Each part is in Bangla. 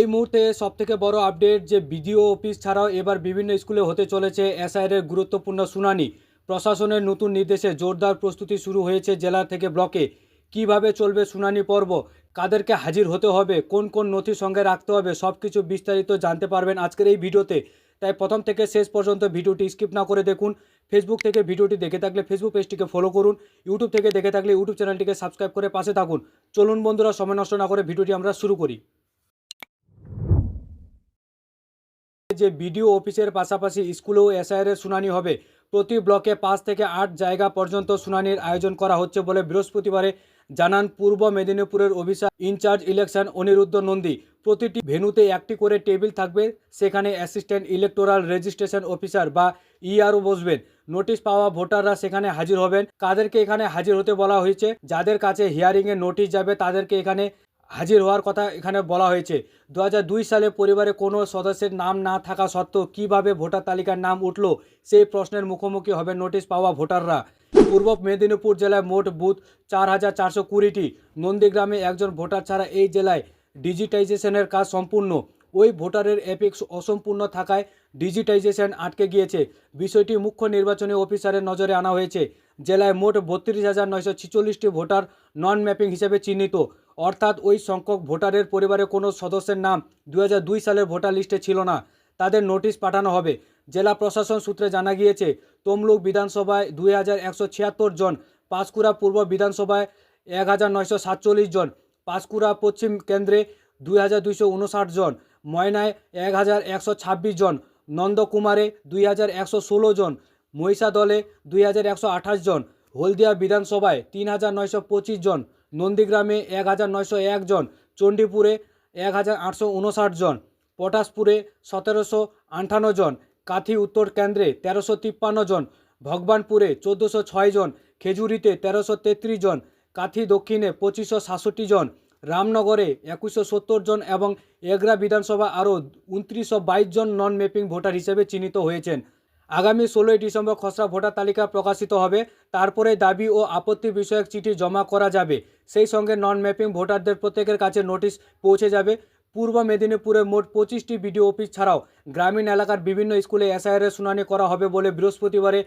এই মুহূর্তে সবথেকে বড় আপডেট যে বিডিও অফিস ছাড়াও এবার বিভিন্ন স্কুলে হতে চলেছে এসআইয়ের গুরুত্বপূর্ণ শুনানি। প্রশাসনের নতুন নির্দেশে জোরদার প্রস্তুতি শুরু হয়েছে জেলা থেকে ব্লকে। কীভাবে চলবে শুনানি পর্ব? কাদেরকে হাজির হতে হবে? কোন কোন নথি সঙ্গে রাখতে হবে? সব কিছু বিস্তারিত জানতে পারবেন আজকের এই ভিডিওতে। তাই প্রথম থেকে শেষ পর্যন্ত ভিডিওটি স্কিপ না করে দেখুন। ফেসবুক থেকে ভিডিওটি দেখে থাকলে ফেসবুক পেজটিকে ফলো করুন। ইউটিউব থেকে দেখে থাকলে ইউটিউব চ্যানেলটিকে সাবস্ক্রাইব করে পাশে থাকুন। চলুন বন্ধুরা, সময় নষ্ট না করে ভিডিওটি আমরা শুরু করি। যে বিডিও অফিসের পাশাপাশি স্কুলেও এসআইআর শুনানি হবে। প্রতি ব্লকে পাঁচ থেকে আট জায়গা পর্যন্ত শুনানির আয়োজন করা হচ্ছে বলে বৃহস্পতিবারে জানান পূর্ব মেদিনীপুরের officer in charge election Aniruddha Nandi. প্রতিটি ভেন্যুতে একটি করে টেবিল থাকবে, সেখানে অ্যাসিস্ট্যান্ট ইলেকটোরাল রেজিস্ট্রেশন অফিসার বা ইআরও বসবেন। নোটিশ পাওয়া ভোটাররা সেখানে হাজির হবেন। কাদেরকে এখানে হাজির হতে বলা হয়েছে? যাদের কাছে হিয়ারিংয়ে নোটিশ যাবে, তাদেরকে এখানে হাজির হওয়ার কথা এখানে বলা হয়েছে। দু হাজার দুই সালে পরিবারে কোনো সদস্যের নাম না থাকা সত্ত্বেও কীভাবে ভোটার তালিকার নাম উঠল, সেই প্রশ্নের মুখোমুখি হবে নোটিশ পাওয়া ভোটাররা। পূর্ব মেদিনীপুর জেলায় মোট বুথ চার হাজার চারশো কুড়িটি। নন্দীগ্রামে একজন ভোটার ছাড়া এই জেলায় ডিজিটাইজেশনের কাজ সম্পূর্ণ। ওই ভোটারের এপিক্স অসম্পূর্ণ থাকায় ডিজিটাইজেশন আটকে গিয়েছে। বিষয়টি মুখ্য নির্বাচনী অফিসারের নজরে আনা হয়েছে। জেলায় মোট বত্রিশ হাজার নয়শো ছিচল্লিশটি ভোটার নন ম্যাপিং হিসেবে চিহ্নিত। অর্থাৎ ওই সংখ্যক ভোটারের পরিবারে কোনো সদস্যের নাম দু হাজার দুই সালের ভোটার লিস্টে ছিল না। তাদের নোটিশ পাঠানো হবে। জেলা প্রশাসন সূত্রে জানা গিয়েছে, তমলুক বিধানসভায় দুই হাজার একশো ছিয়াত্তর জন, পাঁশকুড়া পূর্ব বিধানসভায় এক হাজার নয়শো সাতচল্লিশ জন, পাঁশকুড়া পশ্চিম কেন্দ্রে দুই হাজার দুইশো উনষাট জন ময়নায় এক হাজার একশো ছাব্বিশ জন, নন্দকুমারে দুই হাজার একশো ষোলো জন, মহিষাদলে দুই হাজার একশো আঠাশ জন, হলদিয়া বিধানসভায় তিন হাজার নয়শো পঁচিশ জন, নন্দীগ্রামে এক হাজার নয়শো এক জন, চণ্ডীপুরে এক হাজার আটশো উনষাট জন, পটাশপুরে সতেরোশো আটান্ন জন, কাথি উত্তর কেন্দ্রে তেরোশো তিপ্পান্ন জন, ভগবানপুরে চোদ্দোশো ছয় জন, খেজুরিতে তেরোশো তেত্রিশ জন, কাথি দক্ষিণে পঁচিশশো সাতষট্টি জন রামনগরে একুশশো সত্তর জন এবং এগরা বিধানসভা আরও উনত্রিশশো বাইশ জন নন ম্যাপিং ভোটার হিসেবে চিহ্নিত হয়েছেন। আগামী ষোলোই ডিসেম্বর খসড়া ভোটার তালিকা প্রকাশিত হবে। তারপরে দাবি ও আপত্তি বিষয়ক চিঠি জমা করা যাবে। সেই সঙ্গে নন ম্যাপিং ভোটারদের প্রত্যেকের কাছে নোটিশ পৌঁছে যাবে। পূর্ব মেদিনীপুরে মোট পঁচিশটি বিডিও অফিস ছাড়াও গ্রামীণ এলাকার বিভিন্ন স্কুলে এসআইআর শুনানি করা হবে বলে বৃহস্পতিবারে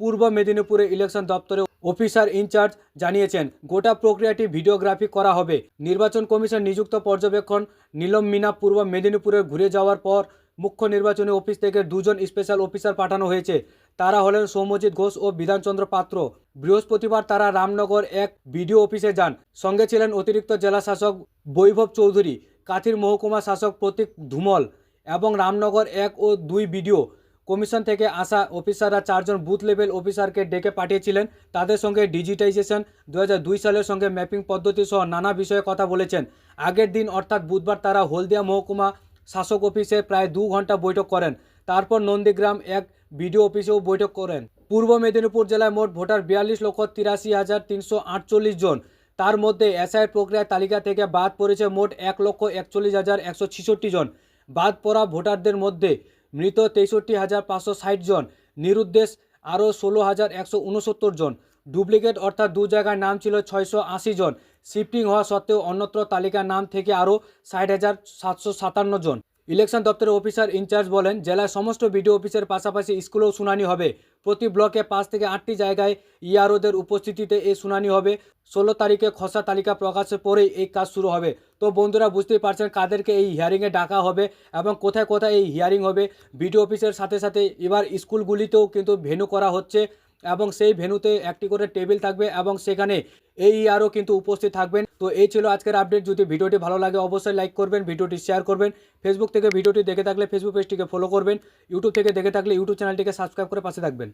পূর্ব মেদিনীপুরে ইলেকশন দপ্তরে অফিসার ইনচার্জ জানিয়েছেন, গোটা প্রক্রিয়াটি ভিডিওগ্রাফি করা হবে। নির্বাচন কমিশন নিযুক্ত পর্যবেক্ষণ নীলম মিনা পূর্ব মেদিনীপুরে ঘুরে যাওয়ার পর মুখ্য নির্বাচনী অফিস থেকে দুজন স্পেশাল অফিসার পাঠানো হয়েছে। তারা হলেন সৌম্যজিৎ ঘোষ ও বিধানচন্দ্র পাত্র। বৃহস্পতিবার তারা রামনগর এক বিডিও অফিসে যান। সঙ্গে ছিলেন অতিরিক্ত জেলা শাসক বৈভব চৌধুরী, কাথির মহকুমা শাসক প্রতীক ধুমল এবং রামনগর এক ও দুই বিডিও। কমিশন থেকে আসা অফিসাররা চারজন বুথ লেভেল অফিসারকে ডেকে পাঠিয়েছিলেন। তাদের সঙ্গে ডিজিটাইজেশন দু সালের সঙ্গে ম্যাপিং পদ্ধতি সহ নানা বিষয়ে কথা বলেছেন। আগের দিন অর্থাৎ বুধবার তারা হলদিয়া মহকুমা শাসক অফিসে প্রায় দু ঘণ্টা বৈঠক করেন। তারপর নন্দীগ্রাম এক বিডিও অফিসেও বৈঠক করেন। পূর্ব মেদিনীপুর জেলায় মোট ভোটার বিয়াল্লিশ লক্ষ তিরাশি হাজার তিনশো আটচল্লিশ জন। তার মধ্যে এসআইয়ের প্রক্রিয়ার তালিকা থেকে বাদ পড়েছে মোট এক লক্ষ একচল্লিশ হাজার একশো ছিষট্টি জন। বাদ পড়া ভোটারদের মধ্যে মৃত তেষট্টি হাজার পাঁচশো ষাট জন, নিরুদ্দেশ আরও ষোলো হাজার একশো উনসত্তর জন। ডুপ্লিকেট অর্থাৎ দু জায়গায় নাম ছিল ছয়শো আশি জন। শিফটিং হওয়া সত্ত্বেও অন্যত্র তালিকার নাম থেকে আরও ষাট হাজার সাতশো সাতান্ন জন। ইলেকশন দপ্তরের অফিসার ইনচার্জ বলেন, জেলার সমস্ত বিডিও অফিসের পাশাপাশি স্কুলেও শুনানি হবে। প্রতি ব্লকে পাঁচ থেকে আটটি জায়গায় ইআরওদের উপস্থিতিতে এই শুনানি হবে। ষোলো তারিখে খসড়া তালিকা প্রকাশের পরেই এই কাজ শুরু হবে। তো বন্ধুরা, বুঝতেই পারছেন কাদেরকে এই হিয়ারিংয়ে ডাকা হবে এবং কোথায় কোথায় এই হিয়ারিং হবে। বিডিও অফিসের সাথে সাথে এবার স্কুলগুলিতেও কিন্তু ভেনু করা হচ্ছে। এবং সেই ভেনুতে একটি করে টেবিল থাকবে এবং সেখানে এই আরও কিন্তু উপস্থিত থাকবেন। তো এই ছিল আজকের আপডেট। যদি ভিডিওটি ভালো লাগে, অবশ্যই লাইক করবেন, ভিডিওটি শেয়ার করবেন। ফেসবুক থেকে ভিডিওটি দেখে থাকলে ফেসবুক পেজটিকে ফলো করবেন। ইউটিউব থেকে দেখে থাকলে ইউটিউব চ্যানেলটিকে সাবস্ক্রাইব করে পাশে থাকবেন।